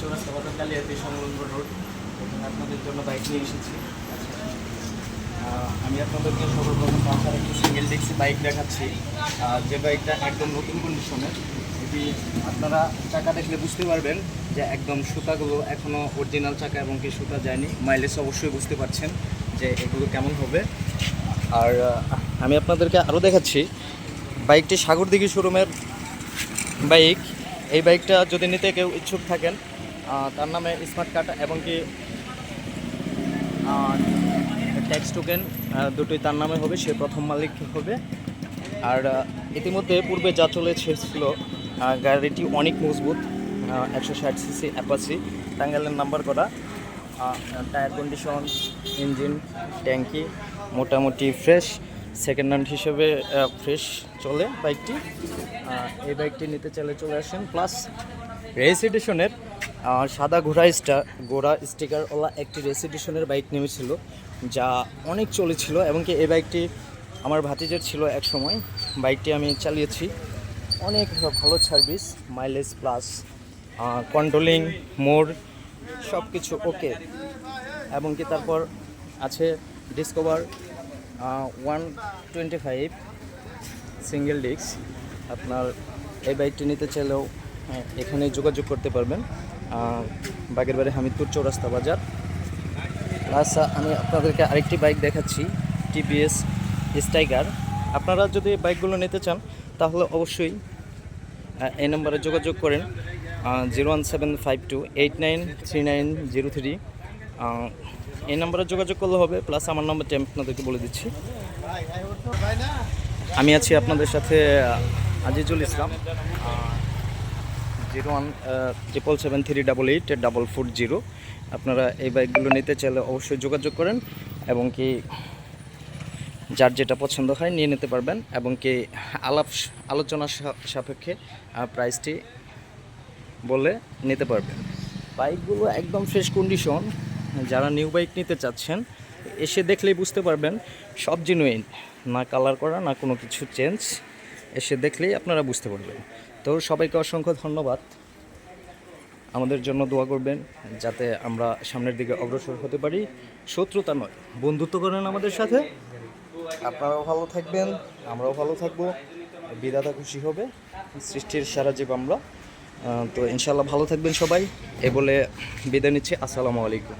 চৌরাস্তা কালিয়াতি সংলগ্ন রোড। এখানে আপনাদের জন্য বাইক নিয়ে এসেছি। আমি আপনাদেরকে সর্বপ্রথম বাসার একটি সিঙ্গেল ডিক্সি বাইক দেখাচ্ছি। যে বাইকটা একদম নতুন কন্ডিশনের এটি আপনারা চাকা দেখলে বুঝতে পারবেন যে একদম সুতাগুলো এখনও অরিজিনাল চাকা এবং কি সুতা যায়নি। মাইলেজ অবশ্যই বুঝতে পারছেন যে এগুলো কেমন হবে। আর আমি আপনাদেরকে আরও দেখাচ্ছি বাইকটি সাগরদিঘি শোরুমের বাইক এই বাইকটা যদি নিতে কেউ ইচ্ছুক থাকেন তার নামে স্মার্ট কার্ড এবং কি ট্যাক্স টোকেন দুটোই তার নামে হবে সে প্রথম মালিক হবে। আর ইতিমধ্যে পূর্বে যা চলে এসেছিল আহ, গাড়িটি অনেক মজবুত একশো ষাট সিসি অ্যাপাসি টাঙ্গাইলের নাম্বার করা টায়ার কন্ডিশন ইঞ্জিন ট্যাঙ্কি মোটামুটি ফ্রেশ সেকেন্ড হ্যান্ড হিসেবে ফ্রেশ চলে বাইকটি এই বাইকটি নিতে চাইলে চলে আসেন প্লাস আহ, সাদা ঘোড়া স্টার ঘোড়া স্টিকারওয়ালা একটি রেস এডিশনের বাইক নেমেছিল যা অনেক চলেছিল এবং কি এই বাইকটি আমার ভাতিজের ছিল এক সময়। বাইকটি আমি চালিয়েছি। অনেক ভালো service mileage plus controlling mode সব কিছু ওকে। এবং কি তারপর আছে Discover one twenty five single disc. আপনার এই বাইকটি নিতে চাইলেও আহ, এখানে যোগাযোগ করতে পারবেন। আহ, বাগের বাড়ি হামিদপুর চৌরাস্তা বাজার। প্লাস আমি আপনাদেরকে আরেকটি বাইক দেখাচ্ছি টিপিএস স্টাইগার আপনারা যদি বাইকগুলো নিতে চান তাহলে অবশ্যই এই নম্বরে যোগাযোগ করেন zero one seven five two eight nine three nine zero three এই নম্বরে যোগাযোগ করলে হবে প্লাস আমার নম্বরটি আমি আপনাদেরকে বলে দিচ্ছি। আমি আছি আপনাদের সাথে Azizul Islam. Zero one triple seven three double eight double four zero আপনারা এই বাইকগুলো নিতে চাইলে অবশ্যই যোগাযোগ করেন এবং কি যার যেটা পছন্দ হয় নিয়ে নিতে পারবেন এবং কি আলাপ আলোচনা সাপেক্ষে প্রাইসটি বলে নিতে পারবেন। বাইকগুলো একদম ফ্রেশ কন্ডিশন যারা নিউ বাইক নিতে চাচ্ছেন, এসে দেখলেই বুঝতে পারবেন, সব জেনুইন না কালার করা, না কোনো কিছু চেঞ্জ এসে দেখলেই আপনারা বুঝতে পারবেন। তো সবাইকে অসংখ্য ধন্যবাদ। আমাদের জন্য দোয়া করবেন যাতে আমরা সামনের দিকে অগ্রসর হতে পারি। শত্রুতা নয়, বন্ধুত্ব করেন আমাদের সাথে। আপনারাও ভালো থাকবেন, আমরাও ভালো থাকব। বিধাতা খুশি হবে, সৃষ্টির সারা জীব আমরা। তো ইনশাল্লাহ ভালো থাকবেন সবাই। এ বলে বিদায় নিচ্ছি। আসসালামু আলাইকুম।